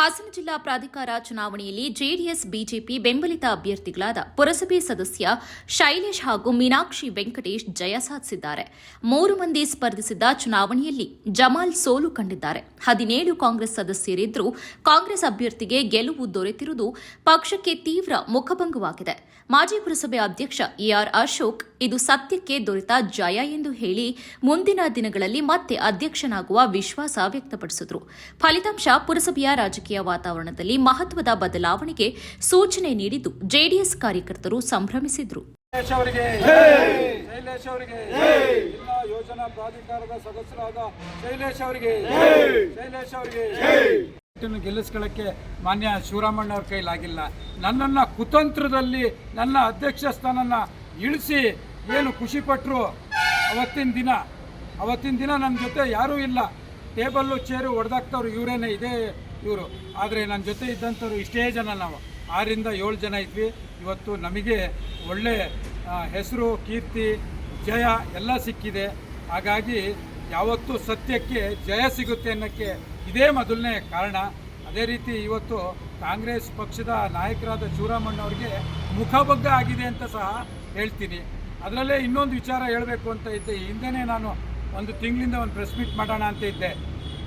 ಹಾಸನ ಜಿಲ್ಲಾ ಪ್ರಾಧಿಕಾರ ಚುನಾವಣೆಯಲ್ಲಿ ಜೆಡಿಎಸ್, ಬಿಜೆಪಿ ಬೆಂಬಲಿತ ಅಭ್ಯರ್ಥಿಗಳಾದ ಪುರಸಭೆ ಸದಸ್ಯ ಶೈಲೇಶ್ ಹಾಗೂ ಮೀನಾಕ್ಷಿ ವೆಂಕಟೇಶ್ ಜಯ ಸಾಧಿಸಿದ್ದಾರೆ. ಮೂರು ಮಂದಿ ಸ್ಪರ್ಧಿಸಿದ್ದ ಚುನಾವಣೆಯಲ್ಲಿ ಜಮಾಲ್ ಸೋಲು ಕಂಡಿದ್ದಾರೆ. ಹದಿನೇಳು ಕಾಂಗ್ರೆಸ್ ಸದಸ್ಯರಿದ್ದರೂ ಕಾಂಗ್ರೆಸ್ ಅಭ್ಯರ್ಥಿಗೆ ಗೆಲುವು ದೊರೆತಿರುವುದು ಪಕ್ಷಕ್ಕೆ ತೀವ್ರ ಮುಖಭಂಗವಾಗಿದೆ. ಮಾಜಿ ಪುರಸಭೆ ಅಧ್ಯಕ್ಷ ಎಆರ್ ಅಶೋಕ್, ಇದು ಸತ್ಯಕ್ಕೆ ದೊರೆತ ಜಯ ಎಂದು ಹೇಳಿ ಮುಂದಿನ ದಿನಗಳಲ್ಲಿ ಮತ್ತೆ ಅಧ್ಯಕ್ಷನಾಗುವ ವಿಶ್ವಾಸ ವ್ಯಕ್ತಪಡಿಸಿದರು. ಫಲಿತಾಂಶ ಪುರಸಭೆಯ ರಾಜಕೀಯ ವಾತಾವರಣದಲ್ಲಿ ಮಹತ್ವದ ಬದಲಾವಣೆಗೆ ಸೂಚನೆ ನೀಡಿದ್ದು ಜೆಡಿಎಸ್ ಕಾರ್ಯಕರ್ತರು ಸಂಭ್ರಮಿಸಿದರು. ಶೈಲೇಶ್ ಅವರಿಗೆ ಶೈಲೇಶ್ ಅವರಿಗೆ ಜಿಲ್ಲಾ ಯೋಜನಾ ಪ್ರಾಧಿಕಾರದ ಸದಸ್ಯರಾದ ಶೈಲೇಶ್ ಅವರಿಗೆ ಶೈಲೇಶ್ ಅವರಿಗೆ ಇದನ್ನು ಗೆಲ್ಲಿಸ್ಕೊಳ್ಳಕ್ಕೆ ಮಾನ್ಯ ಶಿವರಾಮಣ್ಣ ಅವ್ರ ಕೈಲಾಗಿಲ್ಲ. ನನ್ನನ್ನ ಕುತಂತ್ರದಲ್ಲಿ ನನ್ನ ಅಧ್ಯಕ್ಷ ಸ್ಥಾನನ ಇಳಿಸಿ ಏನು ಖುಷಿ ಪಟ್ಟರು ಅವತ್ತಿನ ದಿನ. ಅವತ್ತಿನ ದಿನ ನನ್ನ ಜೊತೆ ಯಾರೂ ಇಲ್ಲ. ಟೇಬಲ್ಲು ಚೇರು ಹೊಡೆದಾಕ್ತವ್ರು ಇವರೇನೆ. ಇದೇ ಇವರು. ಆದರೆ ನನ್ನ ಜೊತೆ ಇದ್ದಂಥವ್ರು ಇಷ್ಟೇ ಜನ ನಾವು. ಆರಿಂದ ಏಳು ಜನ ಇದ್ವಿ. ಇವತ್ತು ನಮಗೆ ಒಳ್ಳೆ ಹೆಸರು, ಕೀರ್ತಿ, ಜಯ ಎಲ್ಲ ಸಿಕ್ಕಿದೆ. ಹಾಗಾಗಿ ಯಾವತ್ತೂ ಸತ್ಯಕ್ಕೆ ಜಯ ಸಿಗುತ್ತೆ ಅನ್ನೋಕ್ಕೆ ಇದೇ ಮೊದಲನೇ ಕಾರಣ. ಅದೇ ರೀತಿ ಇವತ್ತು ಕಾಂಗ್ರೆಸ್ ಪಕ್ಷದ ನಾಯಕರಾದ ಅವರಿಗೆ ಮುಖಭಗ್ಗ ಆಗಿದೆ ಅಂತ ಸಹ ಹೇಳ್ತೀನಿ. ಅದರಲ್ಲೇ ಇನ್ನೊಂದು ವಿಚಾರ ಹೇಳಬೇಕು ಅಂತ ಇದ್ದೆ. ಹಿಂದೆ ಹಿಂದೆನೇ ನಾನು ಒಂದು ತಿಂಗಳಿಂದ ಒಂದು ಪ್ರೆಸ್ ಮೀಟ್ ಮಾಡೋಣ ಅಂತ ಇದ್ದೆ.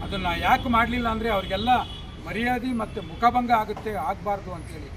ಅದನ್ನು ಯಾಕೆ ಮಾಡಲಿಲ್ಲ ಅಂದರೆ ಅವ್ರಿಗೆಲ್ಲ ಮರ್ಯಾದೆ ಮತ್ತು ಮುಖಭಂಗ ಆಗುತ್ತೆ ಆಗಬಾರ್ದು ಅಂತೇಳಿ.